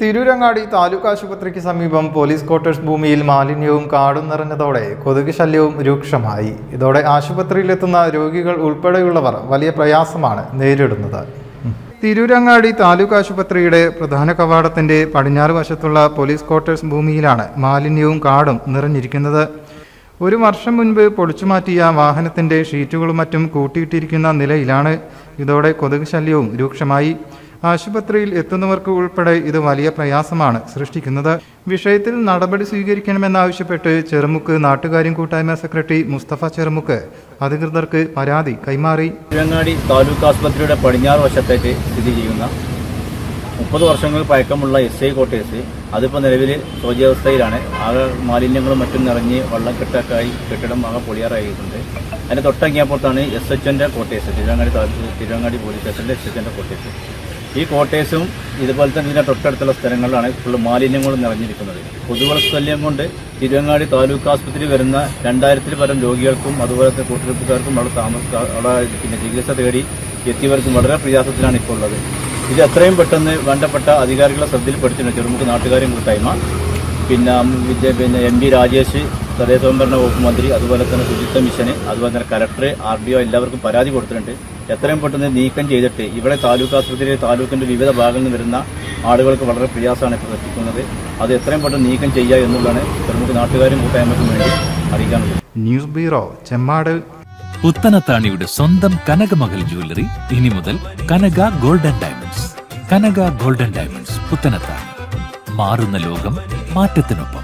തിരൂരങ്ങാടി താലൂക്ക് ആശുപത്രിക്ക് സമീപം police quarters ഭൂമിയിൽ മാലിന്യവും കാടും നിറഞ്ഞതോടെ കൊതുക് ശല്യവും രൂക്ഷമായി. ഇതോടെ ആശുപത്രിയിലെത്തുന്ന രോഗികൾ ഉൾപ്പെടെയുള്ളവർ വലിയ പ്രയാസമാണ് നേരിടുന്നത്. തിരൂരങ്ങാടി താലൂക്ക് ആശുപത്രിയുടെ പ്രധാന കവാടത്തിന്റെ പടിഞ്ഞാറ് വശത്തുള്ള പോലീസ് ക്വാർട്ടേഴ്സ് ഭൂമിയിലാണ് മാലിന്യവും കാടും നിറഞ്ഞിരിക്കുന്നത്. ഒരു വർഷം മുൻപ് പൊളിച്ചുമാറ്റിയ വാഹനത്തിന്റെ ഷീറ്റുകളും മറ്റും കൂട്ടിയിട്ടിരിക്കുന്ന നിലയിലാണ്. ഇതോടെ കൊതുക് ശല്യവും രൂക്ഷമായി. ആശുപത്രിയിൽ എത്തുന്നവർക്ക് ഉൾപ്പെടെ ഇത് വലിയ പ്രയാസമാണ് സൃഷ്ടിക്കുന്നത്. വിഷയത്തിൽ നടപടി സ്വീകരിക്കണമെന്നാവശ്യപ്പെട്ട് ചെറുമുക്ക് നാട്ടുകാര്യം കൂട്ടായ്മ സെക്രട്ടറി മുസ്തഫ ചെറുമുക്ക് അധികൃതർക്ക് പരാതി കൈമാറി. തിരങ്ങാടി താലൂക്ക് ആസ്പത്രിയുടെ പടിഞ്ഞാറ് വശത്തേക്ക് സ്ഥിതി ചെയ്യുന്ന മുപ്പത് വർഷങ്ങൾ പഴക്കമുള്ള എസ് ഐ കോട്ടേഴ്സ് അതിപ്പോൾ നിലവിൽ ശോച്യാവസ്ഥയിലാണ്. ആകെ മാലിന്യങ്ങളും മറ്റും നിറഞ്ഞ് വെള്ളം കെട്ടൊക്കെയായി കെട്ടിടം ആകെ പൊളിയാറായിട്ടുണ്ട്. അതിന് തൊട്ടങ്ങിയപ്പുറത്താണ് എസ് എച്ച് എന്റെ കോട്ടേഴ്സ് തിരുവങ്ങാടി താലൂക്ക് തിരുവങ്ങാടി പോലീസ് സ്റ്റേഷന്റെ എസ് എച്ച് എന്റെ കോട്ടേഴ്സ് ഈ കോട്ടേഴ്സും ഇതുപോലെ തന്നെ ഇതിന്റെ തൊട്ടടുത്തുള്ള സ്ഥലങ്ങളിലാണ് ഫുൾ മാലിന്യങ്ങളും നിറഞ്ഞിരിക്കുന്നത്. കൊതുകുകൾ ശല്യം കൊണ്ട് തിരുവങ്ങാടി താലൂക്ക് ആസ്പത്രി വരുന്ന രണ്ടായിരത്തിൽ പരം രോഗികൾക്കും അതുപോലെ തന്നെ കൂട്ടിരിപ്പുകാർക്കും അവിടെ താമസ അവിടെ പിന്നെ ചികിത്സ തേടി എത്തിയവർക്കും വളരെ പ്രയാസത്തിലാണ് ഇപ്പോൾ ഉള്ളത്. ഇത് എത്രയും പെട്ടെന്ന് വേണ്ടപ്പെട്ട അധികാരികളെ ശ്രദ്ധയിൽപ്പെടുത്തിയിട്ടുണ്ട്. ചെറുമുക്ക് നാട്ടുകാരും കൂട്ടായ്മ. പിന്നെ പിന്നെ എം പി രാജേഷ് തദ്ദേശ സ്വയംഭരണ വകുപ്പ് മന്ത്രി അതുപോലെ തന്നെ ശുചിത്വ മിഷന് അതുപോലെ തന്നെ കലക്ടർ ആർ ഡി ഒ എല്ലാവർക്കും പരാതി കൊടുത്തിട്ടുണ്ട്. എത്രയും പെട്ടെന്ന് നീക്കം ചെയ്തിട്ട് ഇവിടെ താലൂക്ക് ആശുപത്രിയിലെ താലൂക്കിന്റെ വിവിധ ഭാഗങ്ങളിൽ നിന്ന് വരുന്ന ആളുകൾക്ക് വളരെ പ്രയാസമാണ് ഇപ്പോൾ എത്തിക്കുന്നത്. അത് എത്രയും പെട്ടെന്ന് നീക്കം ചെയ്യുക എന്നുള്ളതാണ് പ്രമുഖ നാട്ടുകാരും കൂട്ടായ്മയ്ക്കും വേണ്ടി അറിയിക്കാനുള്ളത്. News bureau Chemmad. പുത്തനത്താണിയുടെ സ്വന്തം കനകമകൽ ജ്വല്ലറി ഇനി മുതൽ Kanaka golden diamonds. Kanaka golden diamonds Puthanathani. മാറുന്ന ലോകം മാറ്റത്തിനൊപ്പം.